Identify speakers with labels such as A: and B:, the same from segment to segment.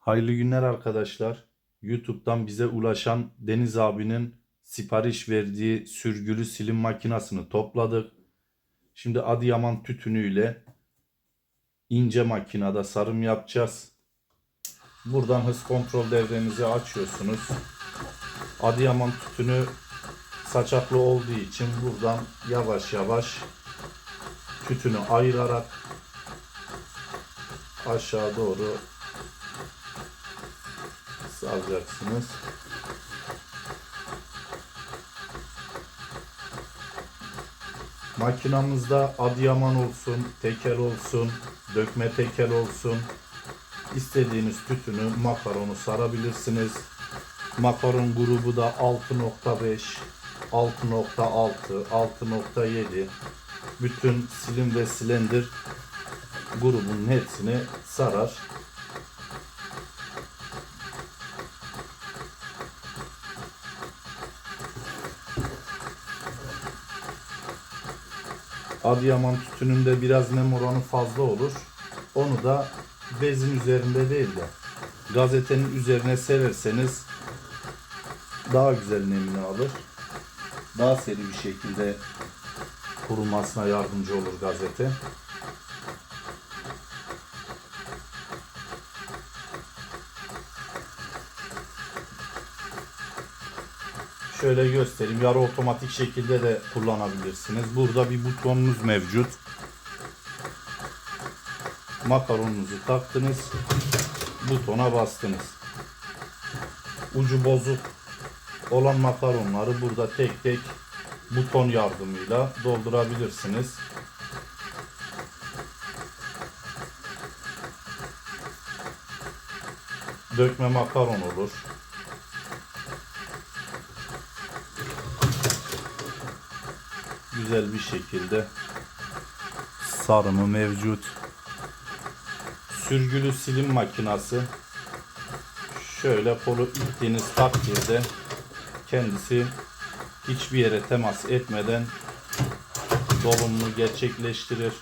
A: Hayırlı günler arkadaşlar. YouTube'dan bize ulaşan Deniz abinin sipariş verdiği sürgülü silim makinasını topladık. Şimdi Adıyaman tütünüyle ince makinede sarım yapacağız. Buradan hız kontrol devrenizi açıyorsunuz. Adıyaman tütünü saçaklı olduğu için buradan yavaş yavaş tütünü ayırarak aşağı doğru salacaksınız. Makinamızda Adıyaman olsun, tekel olsun, dökme tekel olsun. İstediğiniz tütünü makaronu sarabilirsiniz. Makaron grubu da 6.5, 6.6, 6.7 bütün silim ve silindir grubun hepsini sarar. Adıyaman tütününde biraz nem oranı fazla olur. Onu da bezin üzerinde değil de gazetenin üzerine sererseniz daha güzel nemini alır. Daha seri bir şekilde kurumasına yardımcı olur gazete. Şöyle göstereyim. Yarı otomatik şekilde de kullanabilirsiniz. Burada bir butonunuz mevcut. Makaronunuzu taktınız. Butona bastınız. Ucu bozuk olan makaronları burada tek tek buton yardımıyla doldurabilirsiniz. Dökme makaron olur. Güzel bir şekilde sarımı mevcut. Sürgülü silim makinası. Şöyle kolu ittiğiniz takdirde kendisi hiçbir yere temas etmeden dolumunu gerçekleştirir.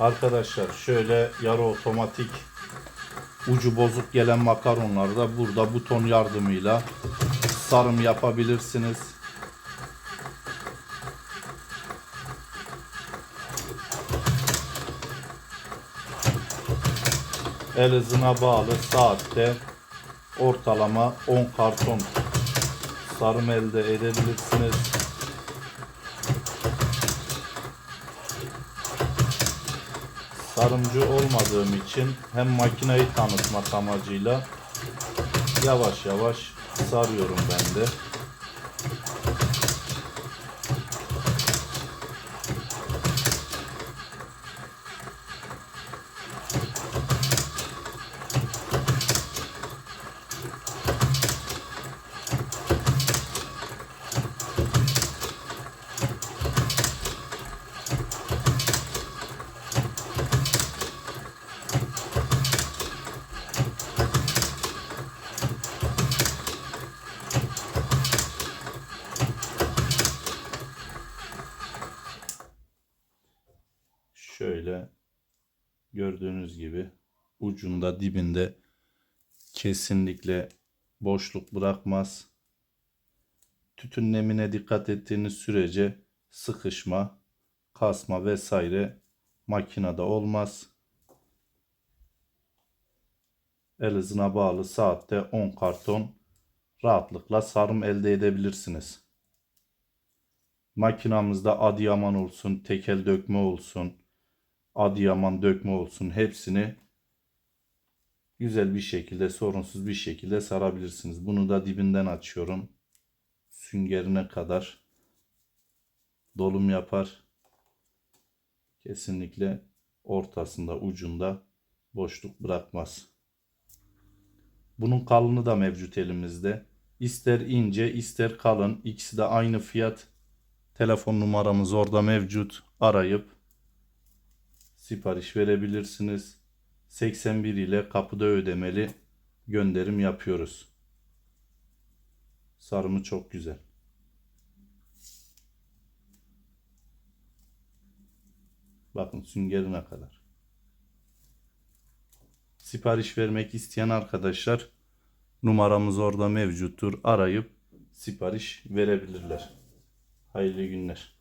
A: Arkadaşlar şöyle yarı otomatik ucu bozuk gelen makaronlarda burada buton yardımıyla sarım yapabilirsiniz. El hızına bağlı saatte ortalama 10 karton sarım elde edebilirsiniz. Sarımcı olmadığım için hem makineyi tanıtmak amacıyla yavaş yavaş sarıyorum ben de. Şöyle gördüğünüz gibi ucunda dibinde kesinlikle boşluk bırakmaz. Tütün nemine dikkat ettiğiniz sürece sıkışma, kasma vesaire makinede olmaz. El hızına bağlı saatte 10 karton rahatlıkla sarım elde edebilirsiniz. Makinamızda Adıyaman olsun, tekel dökme olsun, Adıyaman dökme olsun hepsini güzel bir şekilde sorunsuz bir şekilde sarabilirsiniz. Bunu da dibinden açıyorum. Süngerine kadar dolum yapar. Kesinlikle ortasında ucunda boşluk bırakmaz. Bunun kalını da mevcut elimizde. İster ince ister kalın ikisi de aynı fiyat. Telefon numaramız orada mevcut. Arayıp sipariş verebilirsiniz. 81 ile kapıda ödemeli gönderim yapıyoruz. Sarımı çok güzel. Bakın süngerine kadar. Sipariş vermek isteyen arkadaşlar numaramız orada mevcuttur. Arayıp sipariş verebilirler. Hayırlı günler.